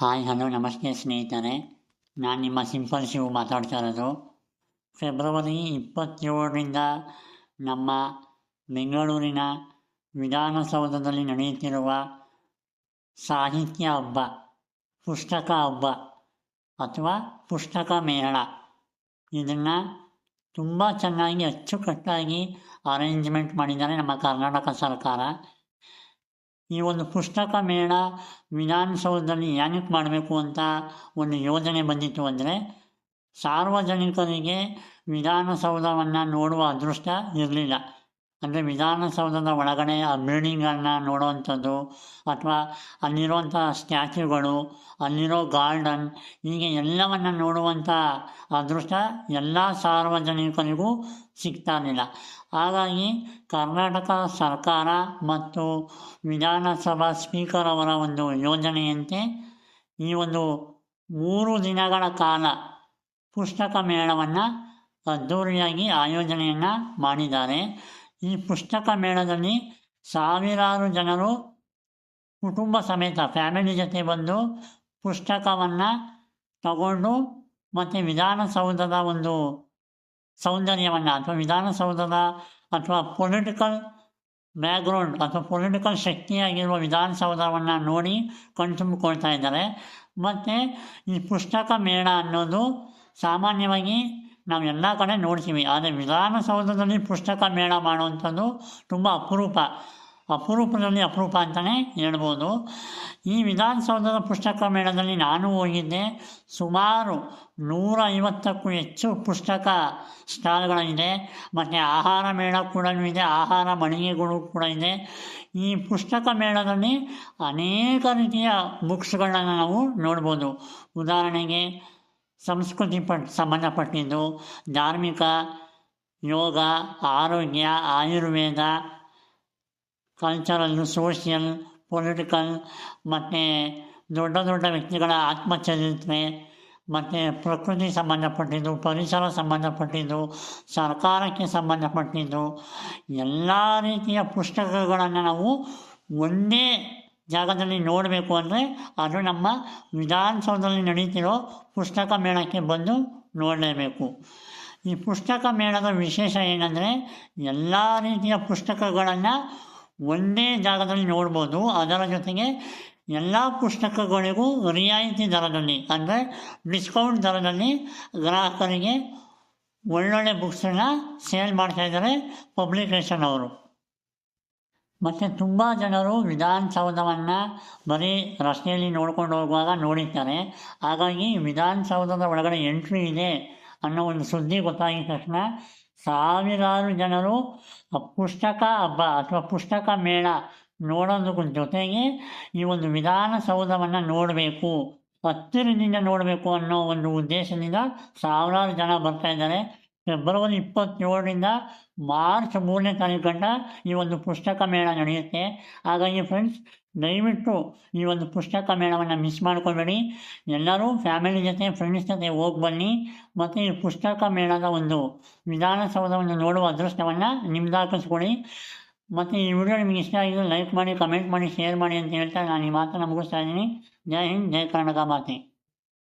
Hi, hello, ನಮಸ್ತೆ ಸ್ನೇಹಿತರೆ. ನಾನು ನಿಮ್ಮ ಸಿಂಪಲ್ ಶಿವ್ ಮಾತಾಡ್ತಾ ಇರೋದು. ಫೆಬ್ರವರಿ ಇಪ್ಪತ್ತೇಳರಿಂದ ನಮ್ಮ ಬೆಂಗಳೂರಿನ ವಿಧಾನಸೌಧದಲ್ಲಿ ನಡೆಯುತ್ತಿರುವ ಸಾಹಿತ್ಯ ಹಬ್ಬ, ಪುಸ್ತಕ ಹಬ್ಬ ಅಥವಾ ಪುಸ್ತಕ ಮೇಳ. ಇದನ್ನು ತುಂಬ ಚೆನ್ನಾಗಿ ಅಚ್ಚುಕಟ್ಟಾಗಿ ಅರೇಂಜ್ಮೆಂಟ್ ಮಾಡಿದ್ದಾರೆ ನಮ್ಮ ಕರ್ನಾಟಕ ಸರ್ಕಾರ. ಈ ಒಂದು ಪುಸ್ತಕ ಮೇಳ ವಿಧಾನಸೌಧದಲ್ಲಿ ಯಾನಕ್ಕೆ ಮಾಡಬೇಕು ಅಂತ ಒಂದು ಯೋಜನೆ ಬಂದಿತ್ತು ಅಂದರೆ ಸಾರ್ವಜನಿಕರಿಗೆ ವಿಧಾನಸೌಧವನ್ನು ನೋಡುವ ಅದೃಷ್ಟ ಇರಲಿಲ್ಲ. ಅಂದರೆ ವಿಧಾನಸೌಧದ ಒಳಗಡೆ ಆ ಬಿಲ್ಡಿಂಗನ್ನು ನೋಡುವಂಥದ್ದು ಅಥವಾ ಅಲ್ಲಿರುವಂಥ ಸ್ಟ್ಯಾಚ್ಯುಗಳು, ಅಲ್ಲಿರೋ ಗಾರ್ಡನ್, ಹೀಗೆ ಎಲ್ಲವನ್ನು ನೋಡುವಂಥ ಅದೃಷ್ಟ ಎಲ್ಲ ಸಾರ್ವಜನಿಕರಿಗೂ ಸಿಗ್ತಾ ಇರಲಿಲ್ಲ ಹಾಗಾಗಿ ಕರ್ನಾಟಕ ಸರ್ಕಾರ ಮತ್ತು ವಿಧಾನಸಭಾ ಸ್ಪೀಕರ್ ಅವರ ಒಂದು ಯೋಜನೆಯಂತೆ ಈ ಒಂದು ಮೂರು ದಿನಗಳ ಕಾಲ ಪುಸ್ತಕ ಮೇಳವನ್ನು ಅದ್ಧೂರಿಯಾಗಿ ಆಯೋಜನೆಯನ್ನು ಮಾಡಿದ್ದಾರೆ. ಈ ಪುಸ್ತಕ ಮೇಳದಲ್ಲಿ ಸಾವಿರಾರು ಜನರು ಕುಟುಂಬ ಸಮೇತ ಫ್ಯಾಮಿಲಿ ಜೊತೆ ಬಂದು ಪುಸ್ತಕವನ್ನು ತಗೊಂಡು ಮತ್ತು ವಿಧಾನಸೌಧದ ಒಂದು ಸೌಂದರ್ಯವನ್ನು ಅಥವಾ ವಿಧಾನಸೌಧದ ಅಥವಾ ಪೊಲಿಟಿಕಲ್ ಬ್ಯಾಕ್ಗ್ರೌಂಡ್ ಅಥವಾ ಪೊಲಿಟಿಕಲ್ ಶಕ್ತಿಯಾಗಿರುವ ವಿಧಾನಸೌಧವನ್ನು ನೋಡಿ ಕಣ್ತುಂಬಿಕೊಳ್ತಾ ಇದ್ದಾರೆ. ಮತ್ತು ಈ ಪುಸ್ತಕ ಮೇಳ ಅನ್ನೋದು ಸಾಮಾನ್ಯವಾಗಿ ನಾವು ಎಲ್ಲ ಕಡೆ ನೋಡ್ತೀವಿ. ಆದರೆ ವಿಧಾನಸೌಧದಲ್ಲಿ ಪುಸ್ತಕ ಮೇಳ ಮಾಡುವಂಥದ್ದು ತುಂಬ ಅಪರೂಪ. ಅಪರೂಪದಲ್ಲಿ ಅಪರೂಪ ಅಂತಲೇ ಹೇಳ್ಬೋದು. ಈ ವಿಧಾನಸೌಧದ ಪುಸ್ತಕ ಮೇಳದಲ್ಲಿ ನಾನು ಹೋಗಿದ್ದೆ. ಸುಮಾರು ನೂರ ಐವತ್ತಕ್ಕೂ ಹೆಚ್ಚು ಪುಸ್ತಕ ಸ್ಟಾಲ್ಗಳಿದೆ. ಮತ್ತು ಆಹಾರ ಮೇಳ ಕೂಡ ಇದೆ. ಆಹಾರ ಮಳಿಗೆಗಳು ಕೂಡ ಇದೆ. ಈ ಪುಸ್ತಕ ಮೇಳದಲ್ಲಿ ಅನೇಕ ರೀತಿಯ ಬುಕ್ಸ್ಗಳನ್ನು ನಾವು ನೋಡ್ಬೋದು. ಉದಾಹರಣೆಗೆ ಸಂಸ್ಕೃತಿ ಪಟ್, ಸಂಬಂಧಪಟ್ಟಿದ್ದು ಧಾರ್ಮಿಕ, ಯೋಗ, ಆರೋಗ್ಯ, ಆಯುರ್ವೇದ ಕಲ್ಚರಲ್ ಸೋಷಿಯಲ್ ಪೊಲಿಟಿಕಲ್ ಮತ್ತು ದೊಡ್ಡ ದೊಡ್ಡ ವ್ಯಕ್ತಿಗಳ ಆತ್ಮಚರಿತ್ರೆ ಮತ್ತು ಪ್ರಕೃತಿ ಸಂಬಂಧಪಟ್ಟಿದ್ದು, ಪರಿಸರ ಸಂಬಂಧಪಟ್ಟಿದ್ದು, ಸರ್ಕಾರಕ್ಕೆ ಸಂಬಂಧಪಟ್ಟಿದ್ದು, ಎಲ್ಲ ರೀತಿಯ ಪುಸ್ತಕಗಳನ್ನು ನಾವು ಒಂದೇ ಜಾಗದಲ್ಲಿ ನೋಡಬೇಕು ಅಂದರೆ ಅದು ನಮ್ಮ ವಿಧಾನಸೌಧದಲ್ಲಿ ನಡೀತಿರೋ ಪುಸ್ತಕ ಮೇಳಕ್ಕೆ ಬಂದು ನೋಡಲೇಬೇಕು. ಈ ಪುಸ್ತಕ ಮೇಳದ ವಿಶೇಷ ಏನಂದರೆ ಎಲ್ಲ ರೀತಿಯ ಪುಸ್ತಕಗಳನ್ನು ಒಂದೇ ಜಾಗದಲ್ಲಿ ನೋಡ್ಬೋದು. ಅದರ ಜೊತೆಗೆ ಎಲ್ಲ ಪುಸ್ತಕಗಳಿಗೂ ರಿಯಾಯಿತಿ ದರದಲ್ಲಿ ಅಂದರೆ ಡಿಸ್ಕೌಂಟ್ ದರದಲ್ಲಿ ಗ್ರಾಹಕರಿಗೆ ಒಳ್ಳೊಳ್ಳೆ ಬುಕ್ಸನ್ನು ಸೇಲ್ ಮಾಡ್ತಾಯಿದ್ದಾರೆ ಪಬ್ಲಿಕೇಶನ್ ಅವರು. ಮತ್ತು ತುಂಬ ಜನರು ವಿಧಾನಸೌಧವನ್ನು ಬರೀ ರಸ್ತೆಯಲ್ಲಿ ನೋಡ್ಕೊಂಡು ಹೋಗುವಾಗ ನೋಡಿರ್ತಾರೆ. ಹಾಗಾಗಿ ವಿಧಾನಸೌಧದ ಒಳಗಡೆ ಎಂಟ್ರಿ ಇದೆ ಅನ್ನೋ ಒಂದು ಸುದ್ದಿ ಗೊತ್ತಾಗಿದ ತಕ್ಷಣ ಸಾವಿರಾರು ಜನರು ಪುಸ್ತಕ ಹಬ್ಬ ಅಥವಾ ಪುಸ್ತಕ ಮೇಳ ನೋಡೋದಕ್ಕೂ ಜೊತೆಗೆ ಈ ಒಂದು ವಿಧಾನಸೌಧವನ್ನು ನೋಡಬೇಕು, ಹತ್ತಿರದಿಂದ ನೋಡಬೇಕು ಅನ್ನೋ ಒಂದು ಉದ್ದೇಶದಿಂದ ಸಾವಿರಾರು ಜನ ಬರ್ತಾ ಇದ್ದಾರೆ. ಫೆಬ್ರವರಿ ಇಪ್ಪತ್ತೇಳರಿಂದ ಮಾರ್ಚ್ ಮೂರನೇ ತಾರೀಕು ಗಂಟ ಈ ಒಂದು ಪುಸ್ತಕ ಮೇಳ ನಡೆಯುತ್ತೆ. ಹಾಗಾಗಿ ಫ್ರೆಂಡ್ಸ್ ದಯವಿಟ್ಟು ಈ ಒಂದು ಪುಸ್ತಕ ಮೇಳವನ್ನು ಮಿಸ್ ಮಾಡ್ಕೊಬೇಡಿ. ಎಲ್ಲರೂ ಫ್ಯಾಮಿಲಿ ಜೊತೆ ಫ್ರೆಂಡ್ಸ್ ಜೊತೆ ಹೋಗಿ ಬನ್ನಿ. ಮತ್ತು ಈ ಪುಸ್ತಕ ಮೇಳದ ಒಂದು ವಿಧಾನಸೌಧವನ್ನು ನೋಡುವ ಅದೃಷ್ಟವನ್ನು ನಿಮ್ದಾಕಿಸ್ಕೊಳ್ಳಿ ಮತ್ತು ಈ ವಿಡಿಯೋ ನಿಮಗೆ ಇಷ್ಟ ಆಗಿದ್ರೆ ಲೈಕ್ ಮಾಡಿ ಕಮೆಂಟ್ ಮಾಡಿ ಶೇರ್ ಮಾಡಿ ಅಂತ ಹೇಳ್ತಾ ನಾನು ಈ ಮಾತನ್ನು ಮುಗಿಸ್ತಾ ಇದ್ದೀನಿ. ಜೈ ಹಿಂದ್, ಜೈ ಕರ್ನಾಟಕ ಮಾತೆ.